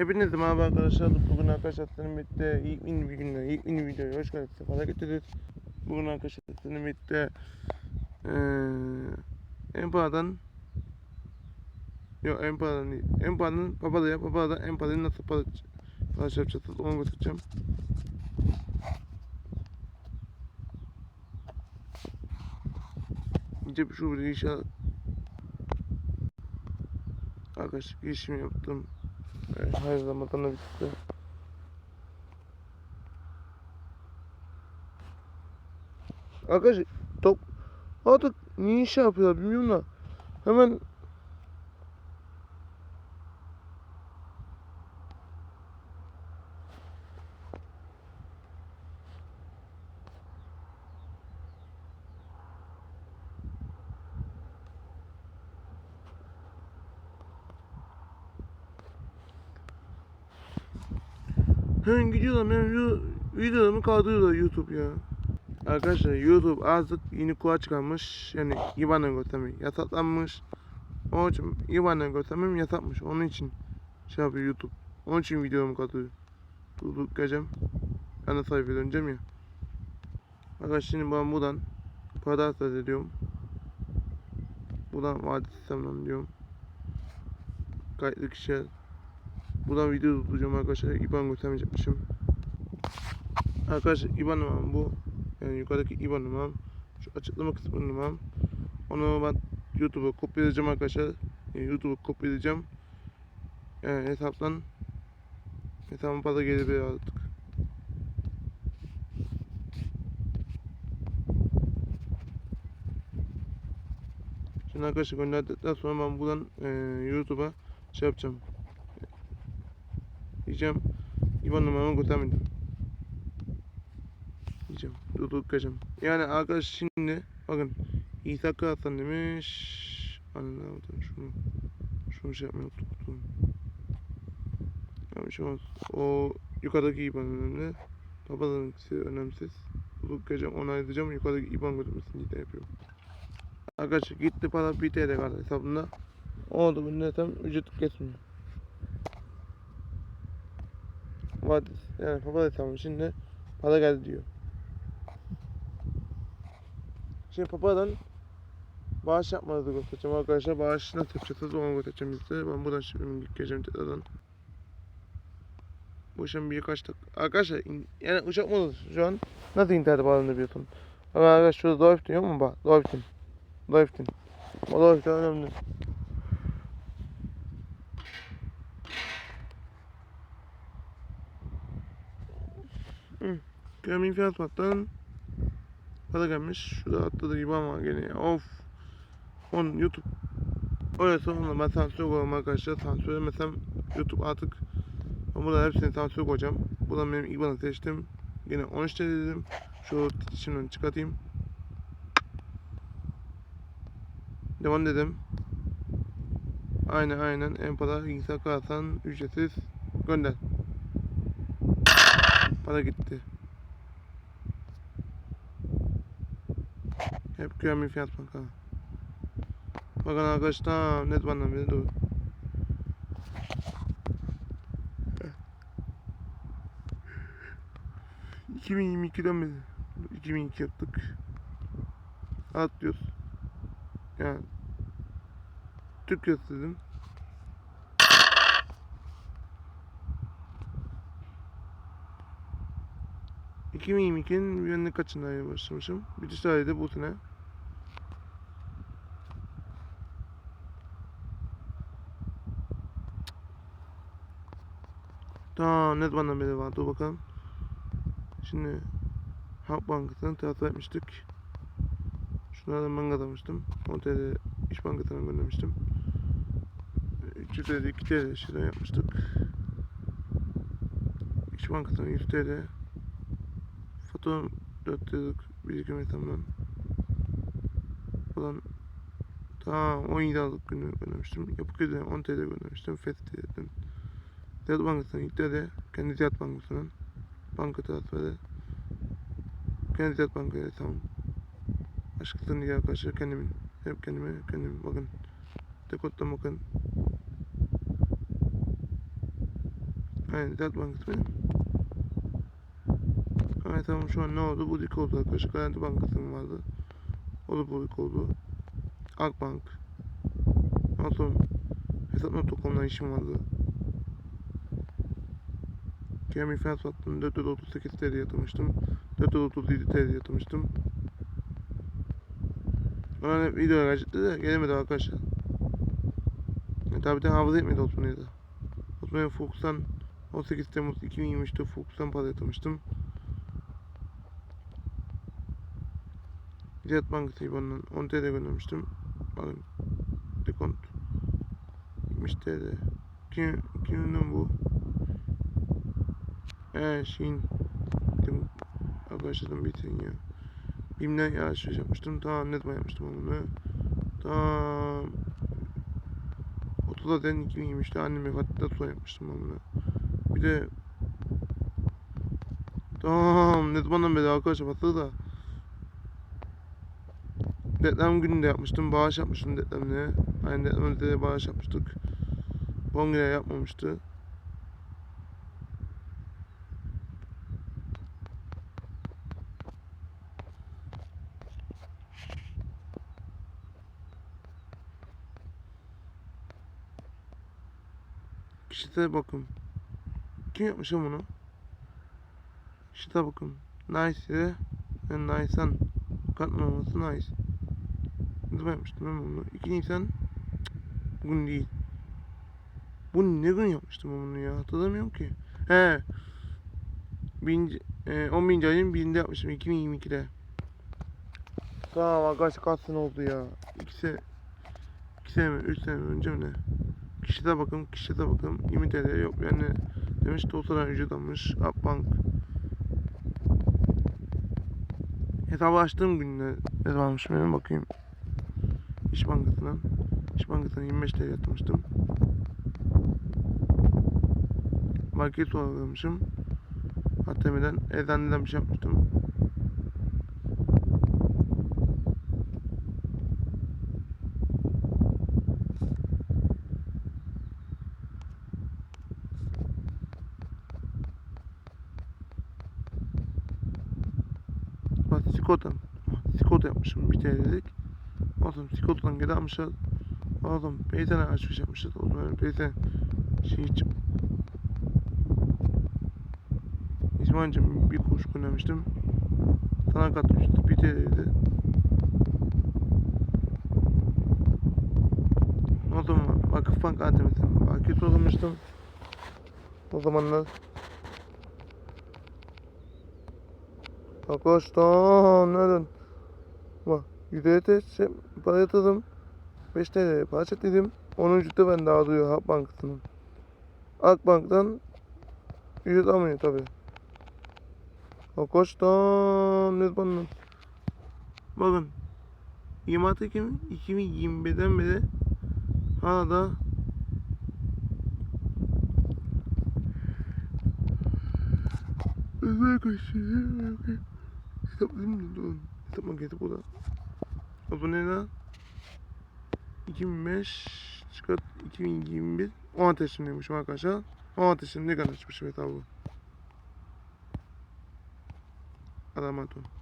Hepinize merhaba arkadaşlar. Bugün arkadaşlar birlikte mini bir günde ilk mini videoya hoş geldiniz. Sefalar getirdiniz. Bugün arkadaşlar birlikte eee Empa'dan Yok Empa'dan değil. Empa'nın Papala'ya Papala'dan Empa'nın nasıl şey yapacağız onu göstereceğim. Bir şu bir inşallah Arkadaşlar girişimi yaptım. Da bitti. Arkadaşlar top artık niye iş yapıyorlar bilmiyorum da hemen hemen gidiyorlar benim videolarımı kaldırıyorlar YouTube ya. Arkadaşlar YouTube artık yeni kura çıkarmış. Yani IBAN'ı göstermek yasaklanmış. Onun için IBAN'ı göstermem yasakmış. Onun için şey yapıyor YouTube. Onun için videomu katıyor. Durduk geleceğim. Ana sayfaya döneceğim ya. Arkadaşlar şimdi ben buradan para hasat ediyorum. Buradan vade sistemden diyorum. Kayıtlı kişiler. Buradan video tutacağım arkadaşlar. IBAN göstermeyecekmişim. Arkadaşlar IBAN numaram bu. Yani yukarıdaki IBAN numaram. Şu açıklama kısmının numaram. Onu ben YouTube'a kopyalayacağım arkadaşlar. Yani YouTube'a kopyalayacağım. Yani hesaptan hesabıma para gelebilir artık. Şimdi arkadaşlar gönderdikten sonra ben buradan eee YouTube'a şey yapacağım. Diyeceğim IBAN numaramı göstermedim. Diyeceğim. Durduk kaçacağım. Yani arkadaş şimdi bakın İsa Kağıtsan demiş. Anne ne şunu. Şunu şey yapmayı unuttum. Şu an o yukarıdaki IBAN önemli. Babalarınkisi önemsiz. Durduk kaçacağım onaylayacağım. Yukarıdaki IBAN götürmesini diye yapıyorum. Arkadaşlar gitti para 1 TL kaldı hesabımda. Oldu bu netem ücret kesmiyor. Vadis yani papaz hesabım şimdi para geldi diyor. Şimdi papadan bağış yapmanızı göstereceğim arkadaşlar. Bağış nasıl yapacağız onu göstereceğim size. Ben buradan şimdi gideceğim tekrardan. Bu işin birkaç dakika. Arkadaşlar yani uçak modu şu an nasıl internete bağlanabiliyorsun? Ama arkadaşlar şurada Dolphin yok mu bak? Dolphin. Dolphin. O Dolphin önemli. Gömün fiyat pattan para gelmiş. Şurada atladı gibi ama gene ya. Of. On YouTube Öyle sonra ben sansür koyuyorum arkadaşlar. Sansür edemesem YouTube artık ben burada hepsini sansür koyacağım. Buradan benim IBAN'ı seçtim. Yine 13 TL dedim. Şu titişimden çıkartayım. Devam dedim. Aynen aynen. En para bilgisayar karttan ücretsiz gönder. Para gitti. Hep güvenli fiyat banka. Bakın arkadaşlar net bana beri doğru. ...2022'den beri... ...2002 yaptık. Atlıyoruz. Yani... Türk lirası ...2022'nin yönünü kaçında başlamışım? Bitiş tarihi de bu sene. Daha ne zamandan beri var? Dur bakalım. Şimdi Halk Bankası'ndan transfer etmiştik. Şunlardan ben kazanmıştım. 10 TL İş Bankası'na göndermiştim. 300 TL 2 TL şeyden yapmıştık. İş Bankası'na 100 TL. Faturam 4 TL'lik birikim hesabından. Buradan Tamam 17 Aralık günü göndermiştim. Yapı Kredi'den 10 TL göndermiştim. Fethiye'den Ziraat Bankası'na ilk de kendi Ziraat Bankası'nın banka transferi kendi Ziraat Banka'ya tamam. Başkasının diğer arkadaşlar kendimin. Hep kendime kendim bakın. Dekoddan bakın. Aynen Ziraat Bankası benim. Evet tamam şu an ne oldu? Budik oldu arkadaşlar. Garanti Bankası'nın vardı. O da budik oldu. Akbank. Sonra Hesap.com'dan işim vardı. Kerem İflas sattım. 438 TL yatırmıştım. 437 TL yatırmıştım. Ona hep video gelecekti de gelemedi arkadaşlar. E, tabi de hafıza etmedi Osmanlı'ya da. Osmanlı'ya Fox'tan 18 Temmuz 2023'te Fox'tan para yatırmıştım. Ziraat Bankası IBAN'dan 10 TL göndermiştim. Bakın. Dekont. 70 TL. Kim, kimin bu? Eee şeyin. Dedim, arkadaşlardan bitirin ya. Bim'den yavaş yapmıştım. Tamam ne zaman yapmıştım bunu. Tamam. 30 Haziran 2023'te annem vefatında sonra yapmıştım bunu. Bir de Tamam ne zamandan beri arkadaşlar patladı da Deprem gününde yapmıştım. Bağış yapmıştım depremde. Aynı depremde de bağış yapmıştık. Bongre yapmamıştı. Kişisel bakım. Kim yapmış bunu? Kişisel bakım. Nice ile yani Nice'an katmaması nice. Zaman yapmıştım ben bunu? 2 Nisan bugün değil. Bu ne gün yapmıştım bunu ya? Hatırlamıyorum ki. He. Birinci, e, 10 binci ayın birinde yapmıştım 2022'de. Tamam arkadaşlar kaç sene oldu ya? 2 sene 2 sene mi 3 sene mi önce mi ne? Kişide bakım, kişide bakım 20 TL yok yani demiş Tosaran ücret almış Akbank Hesabı açtığım günde ne zamanmış benim bakayım İş Bankası'ndan İş Bankası'na 25 TL yatırmıştım Market sorulamışım ATM'den eczaneden bir şey yapmıştım sigorta. Sigorta yapmışım bir TL'lik. Oğlum sigortadan geri almışlar. Oğlum beyzene açmış yapmışlar. Oğlum öyle beyzen şey için. İsmail'cim bir kuruş göndermiştim. Sana katmıştı bir TL'ydi. O zaman Vakıf Bank ATM'den bakiye sorulmuştum. O zamanlar Arkadaşlar nereden? Bak yüzeye de şey, para yatırdım. 5 TL para çektim. 10. da ben dağılıyor Halk Bankası'nın. Akbank'tan ücret almıyor tabi. Ne zaman? Bakın 26 Ekim 2021'den beri hala Özel kaçıyor. Kitap değil mi? Dur. Kitap maketi bu da. Abone ne? 2005 çıkart 2021 10 ateşimdeymişim arkadaşlar. 10 ateşimde ne kadar çıkmış hesabı. Alamat o.